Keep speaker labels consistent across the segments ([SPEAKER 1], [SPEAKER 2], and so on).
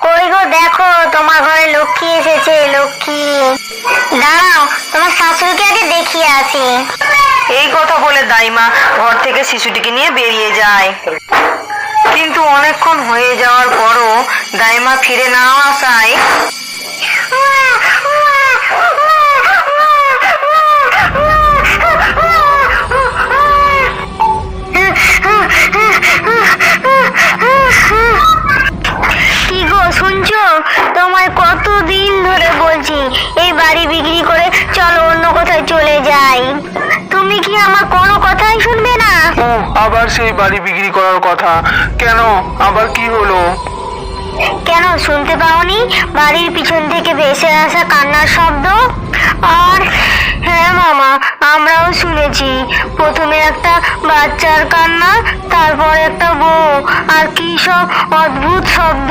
[SPEAKER 1] কই গো দেখো, তোমার ঘরে লক্ষ্মী এসেছে, লক্ষ্মী। দাঁড়াও, তোমার শাশুড়িকে আগে দেখিয়ে আসি।
[SPEAKER 2] এই কথা বলে দাইমা ঘর থেকে শিশুটিকে নিয়ে বেরিয়ে যায়। কিন্তু অনেকক্ষণ হয়ে যাওয়ার পরও দাইমা ফিরে না আসায়
[SPEAKER 3] আবার সেই বাড়ি বিক্রি করার কথা। কেন? আবার কি হলো?
[SPEAKER 1] কেন শুনতে পাওনি? বাড়ির পিছন থেকে ভেসে আসা কান্নার শব্দ? আর হ্যাঁ মামা আমরাও শুনেছি। প্রথমে একটা বাচ্চার কান্না তারপর একটা বউ। আর কি সব অদ্ভুত শব্দ?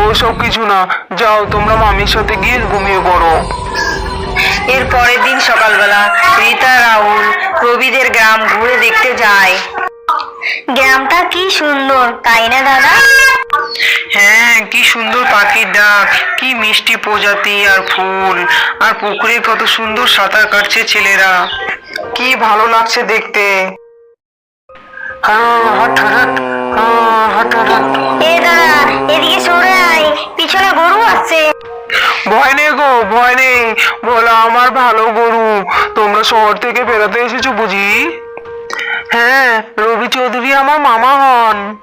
[SPEAKER 3] ওসব কিছু না। যাও তোমরা মামির সাথে গিয়ে ঘুমিয়ে পড়ো।
[SPEAKER 2] এর পরের দিন সকালবেলা রীতা রাহুল রবিদের গ্রাম ঘুরে দেখতে যায়।
[SPEAKER 1] গ্রামটা কি সুন্দর তাই না দাদা?
[SPEAKER 3] হ্যাঁ কি সুন্দর পাখির ডাক কি মিষ্টি প্রজাতি আর ফুল আর পুকুরে কত সুন্দর সাঁতার কাটছে ছেলেরা। কি ভালো লাগছে দেখতে।
[SPEAKER 1] এ দাদা এদিকে সরে আয় পিছনে গরু আসছে।
[SPEAKER 3] ভয় নেই গো, ভয় নেই। বলো আমার ভালো গরু, তোমরা শহর থেকে বেড়াতে এসেছ বুঝি? হ্যাঁ রবি চৌধুরী আমার মামা হন।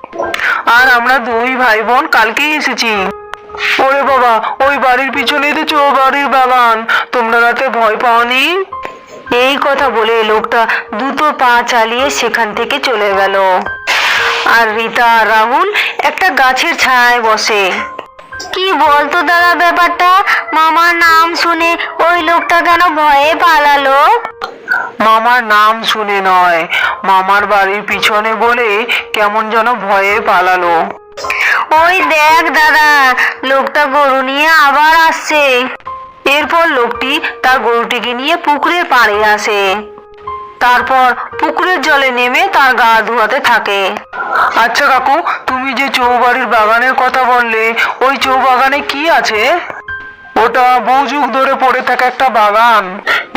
[SPEAKER 3] আর আমরা দুই ভাই বোন কালকেই এসেছি। ওরে বাবা, ওই বাড়ির পিছনেই তো চৌবাড়ির বাগান। তোমরা রাতে ভয় পাওনি?
[SPEAKER 2] এই কথা বলে লোকটা দুটো পা চালিয়ে সেখান থেকে চলে গেল। আর রীতা আর রাহুল একটা গাছের ছায়ায় বসে।
[SPEAKER 1] কি বলতো দাদা ব্যাপারটা? মামার নাম শুনে ওই লোকটা কেন ভয়ে পালালো।
[SPEAKER 3] মামার নাম শুনে নয় মামার বাড়ির পিছনে বলে কেমন যেন ভয়ে পালালো।
[SPEAKER 1] ওই দেখ দাদা লোকটা গরু নিয়ে আবার আসছে।
[SPEAKER 2] এরপর লোকটি তার গরুটিকে নিয়ে পুকুরের পাড়ে আসে। তারপর পুকুরের জলে নেমে তার গা ধোয়াতে থাকে।
[SPEAKER 3] আচ্ছা কাকু, তুমি যে চৌবাড়ির বাগানের কথা বললে, ওই চৌবাগানে কি আছে? ওটা বহু যুগ ধরে পড়ে থাকা একটা বাগান।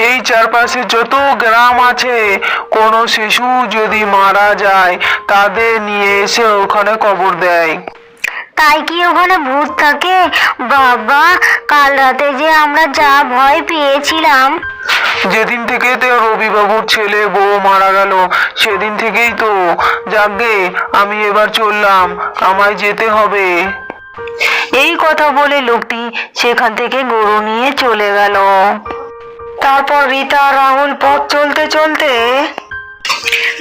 [SPEAKER 3] এই চারপাশে যত গ্রাম আছে, কোনো শিশু যদি মারা যায়, তাদের নিয়ে এসে ওখানে কবর দেয়।
[SPEAKER 1] তাই কি ওখানে ভূত থাকে? বাবা কাল রাতে যে আমরা যা ভয় পেয়েছিলাম।
[SPEAKER 3] যেদিন থেকে তো রবিবাবুর ছেলে বউ মারা গেল সেদিন থেকেই তো। যাকে আমি এবার চললাম আমায় যেতে হবে।
[SPEAKER 2] এই কথা বলে লোকটি সেখান থেকে গরু নিয়ে চলে গেল। তারপর রীতা রাহুল পথ চলতে চলতে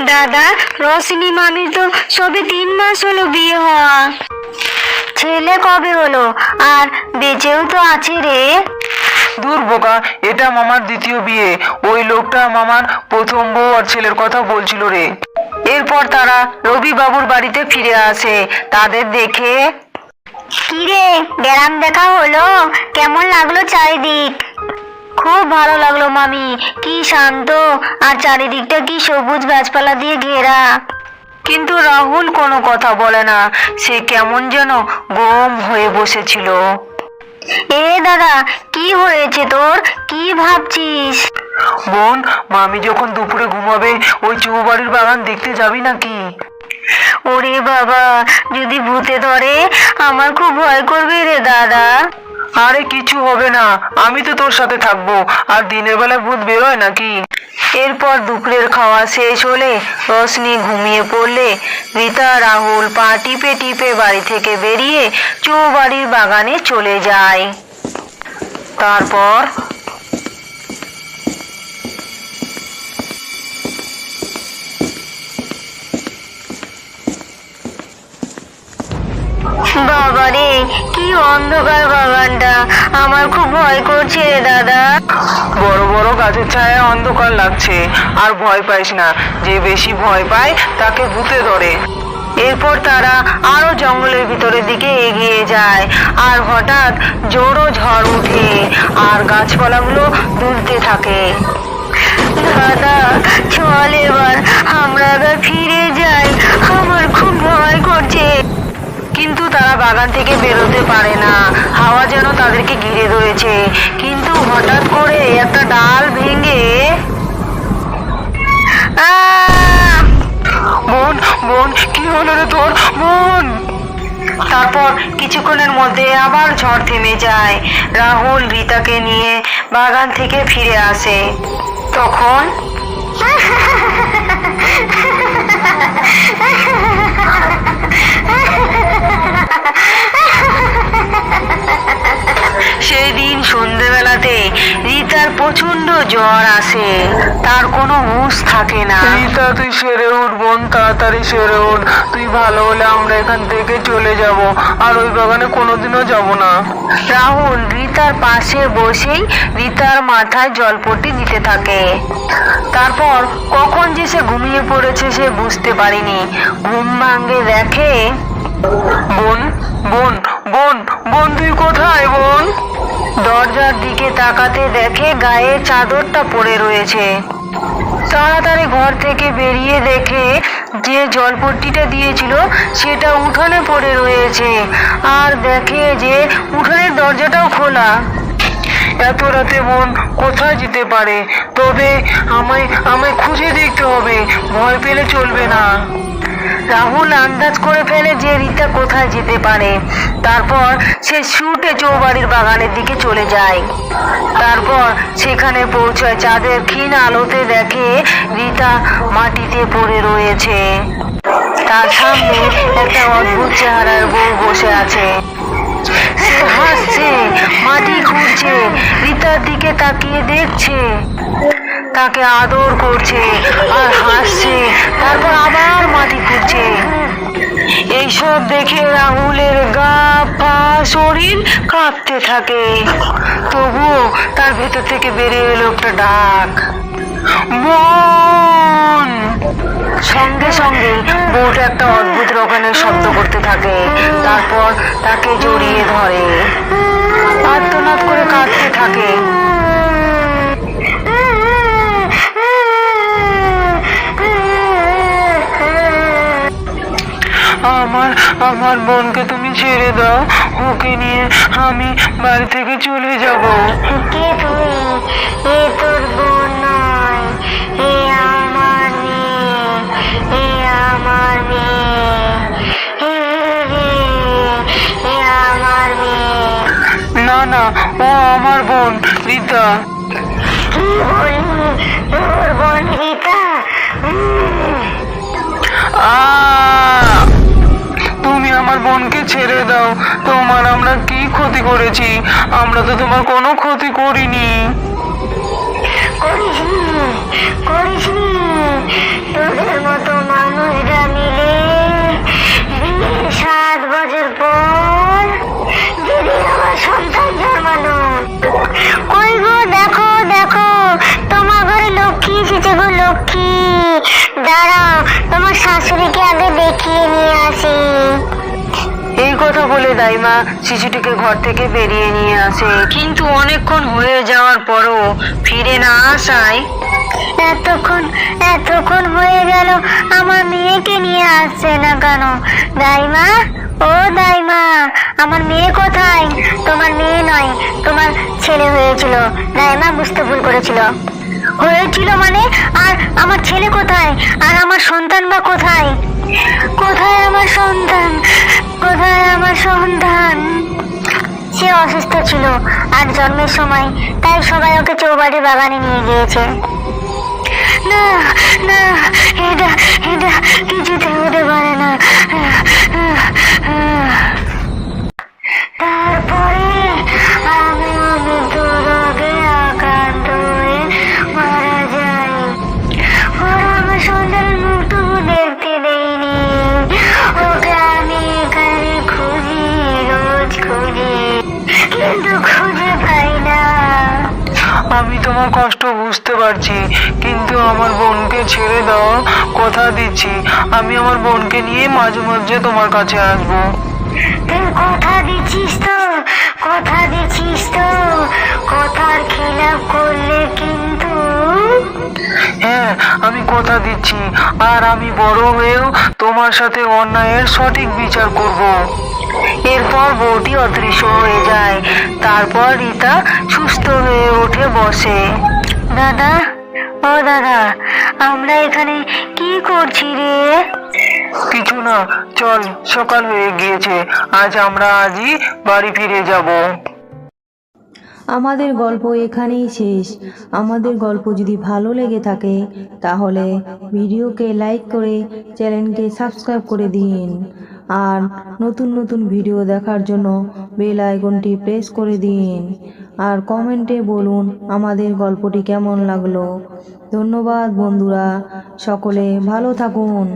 [SPEAKER 1] দাদা রশনি মামির তো সবে তিন মাস হলো বিয়ে হওয়া। ছেলে কবে হলো? আর বেঁচেও তো আছে রে।
[SPEAKER 3] দূর বোকা এটা মামার দ্বিতীয় বিয়ে। ওই লোকটা মামার প্রথম বউ আর ছেলের কথা বলছিল রে।
[SPEAKER 2] এরপর তারা রবি বাবুর বাড়িতে ফিরে আসে তাদের দেখে
[SPEAKER 1] কিরে গ্রাম দেখা হলো? কেমন লাগল চারিদিক? খুব ভালো লাগল মামি কি শান্ত। আর চারিদিকটা কি সবুজ গাছপালা দিয়ে ঘেরা।
[SPEAKER 2] কিন্তু রাহুল কোনো কথা বলে না। সে কেমন যেন গম হয়ে বসেছিল।
[SPEAKER 1] এ দাদা কি হয়েছে তোর? কি ভাবছিস?
[SPEAKER 3] বোন মামি যখন দুপুরে ঘুমাবে ওই চৌবাড়ির বাগান দেখতে যাবি নাকি?
[SPEAKER 1] ওরে বাবা যদি ভূতে ধরে আমার খুব ভয় করবে রে দাদা।
[SPEAKER 3] আরে কিছু হবে না, আমি তো তোর সাথে থাকব। আর দিনের বেলা ভূত বেরোয় নাকি?
[SPEAKER 2] এরপর দুপুরের খাওয়া শেষ হলে রশনি ঘুমিয়ে পড়লে রীতা, রাহুল পা টিপে টিপে বাড়ি থেকে বেরিয়ে চৌবাড়ির বাগানে চলে যায়। তারপর
[SPEAKER 1] অন্ধকার বাগানটা। আমার খুব ভয় করছে রে দাদা।
[SPEAKER 3] বড় বড় গাছের ছায়া অন্ধকার লাগছে। আর ভয় পাইস না। যে বেশি ভয় পায় তাকে ভূতে ধরে।
[SPEAKER 2] এরপর তারা আরও জঙ্গলের ভিতরের দিকে এগিয়ে যায়। আর হঠাৎ জোরো ঝড় উঠে আর গাছপালাগুলো দুলতে থাকে।
[SPEAKER 1] দাদা চল এবার। আমরা ফিরে যাই। আমার খুব ভয় করছে।
[SPEAKER 2] কিন্তু তারা বাগান থেকে বেরোতে পারে না। হাওয়া যেন তাদেরকে ঘিরে ধরেছে। কিন্তু হঠাৎ করে একটা ডাল ভেঙে
[SPEAKER 3] বোন বোন, কি হলো রে তোর? বোন!
[SPEAKER 2] তারপর কিছুক্ষণের মধ্যে আবার ঝড় থেমে যায়। রাহুল রীতাকে নিয়ে বাগান থেকে ফিরে আসে। তখন ハハハハハ সেই দিন সন্ধেবেলাতে রীতার প্রচণ্ড জ্বর আসে। তার কোনো হুঁশ থাকে না।
[SPEAKER 3] রীতা তুই সেরে উঠ বোন তাড়াতাড়ি সেরে উঠ। তুই ভালো হলে আমরা এখান থেকে চলে যাব। আর ওই বাগানে কোনোদিনও যাব না।
[SPEAKER 2] রাহুল রিতার পাশে বসেই রিতার মাথায় জলপট্টি দিতে থাকে। তারপর কখন যে সে ঘুমিয়ে পড়েছে সে বুঝতে পারিনি। ঘুম ভাঙ্গে দেখে
[SPEAKER 3] বোন বোন বোন বোন তুই কোথায় বোন?
[SPEAKER 2] দরজার দিকে তাকাতে দেখে গায়ে চাদরটা পড়ে রয়েছে। তাড়াতাড়ি ঘর থেকে বেরিয়ে দেখে যে জলপট্টিটা দিয়েছিল, সেটা উঠোনে পড়ে রয়েছে। আর দেখে যে উঠোনের দরজাটাও খোলা।
[SPEAKER 3] এত রাতে বোন কোথায় যেতে পারে? তবে আমায় আমায় খুঁজে দেখতে হবে। ভয় পেলে চলবে না।
[SPEAKER 2] রাহুল আন্দাজ করে ফেলে যে রীতা কোথায় যেতে পারে। তারপর সে ছুটে চৌবাড়ির বাগানের দিকে চলে যায়। তারপর সেখানে পৌঁছায় চাঁদের ক্ষীণ আলোতে দেখে রীতা মাটিতে পড়ে রয়েছে। তার সামনে একটা অদ্ভুত চেহারার বউ বসে আছে। সে হাসছে, মাটি খুঁড়ছে, রীতার দিকে তাকিয়ে দেখছে। তাকে আদর করছে আর হাসছে, তারপর আবার মাটি খুঁজছে। এইসব দেখে রাহুলের গা পা শরীর কাঁপতে থাকে। তবুও তার ভেতর থেকে বেরিয়ে এলো একটা ডাক।
[SPEAKER 3] বোন
[SPEAKER 2] সঙ্গে সঙ্গে বউটা একটা অদ্ভুত রকমের শব্দ করতে থাকে, তারপর তাকে জড়িয়ে ধরে। আর্তনাদ করে কাঁদতে থাকে।
[SPEAKER 3] আমার বোনকে তুমি ছেড়ে দাও। ওকে নিয়ে আমি বাড়ি থেকে চলে যাব।
[SPEAKER 1] কে তুই এ তোর বোন নয় এ আমার মেয়ে এ আমার মেয়ে
[SPEAKER 3] না না ও আমার বোন রীতা।
[SPEAKER 1] তোর বোন রীতা?
[SPEAKER 3] আ! আমার বোনকে ছেড়ে দাও। তোমার আমরা কি ক্ষতি করেছি? আমরা তো তোমার কোনো ক্ষতি করিনি।
[SPEAKER 1] করিসনি করিসনি তোদের মতো মানুষরা মিলে সাত বছর পর দিদি আমার সন্তান জন্মালো
[SPEAKER 2] বলে দাইমা শিশুটিকে ঘর থেকে বেরিয়ে নিয়ে আসে। কিন্তু অনেকক্ষণ হয়ে যাওয়ার পরও ফিরে না আসায়
[SPEAKER 1] এতক্ষণ এতক্ষণ হয়ে গেল, আমার মেয়েকে নিয়ে আসছে না কেন? দাইমা, ও দাইমা, আমার মেয়ে কোথায়? তোমার মেয়ে নয়, তোমার ছেলে হয়েছিল। দাইমা বুঝতে ভুল করেছিল। হয়েছিল মানে? আর আমার ছেলে কোথায়? আর আমার সন্তান বা কোথায়? কোথায় আমার সন্তান? কোথায় আমার সন্তান? সে অসুস্থ ছিল আর জন্মের সময়, তাই সবাই ওকে চৌবাড়ি বাগানে নিয়ে গিয়েছে। না না, এটা এটা কিছুতে হতে পারে না।
[SPEAKER 3] তোমার কষ্ট বুঝতে পারছি কিন্তু আমার বোনকে ছেড়ে দাও কথা দিচ্ছি। আমি আমার বোনকে নিয়ে মাঝে মাঝে তোমার কাছে আসব।
[SPEAKER 1] তুই কথা দিচ্ছিস তো কথা দিচ্ছিস তো। কথার খিলাপ করলে কিন্তু
[SPEAKER 3] হ্যাঁ আমি কথা দিচ্ছি আর আমি বড় হয়েও তোমার সাথে অন্যায়ের সঠিক বিচার করব।
[SPEAKER 4] এরপর বউটি অদৃশ্য হয়ে যায়। তারপর রীতা সুস্থ হয়ে উঠে বসে।
[SPEAKER 1] দাদা, ও দাদা, আমরা এখানে কি করছি রে?
[SPEAKER 3] কিছু না, চল, সকাল হয়ে গিয়েছে। আজ আমরা আজই বাড়ি ফিরে যাব।
[SPEAKER 2] আমাদের গল্প এখানেই শেষ। আমাদের গল্প যদি ভালো লেগে থাকে, তাহলে ভিডিওকে লাইক করে চ্যানেলকে সাবস্ক্রাইব করে দিন। আর নতুন নতুন ভিডিও দেখার জন্য বেল আইকনটি প্রেস করে দিন। আর কমেন্টে বলুন আমাদের গল্পটি কেমন লাগল। ধন্যবাদ বন্ধুরা, সকলে ভালো থাকুন।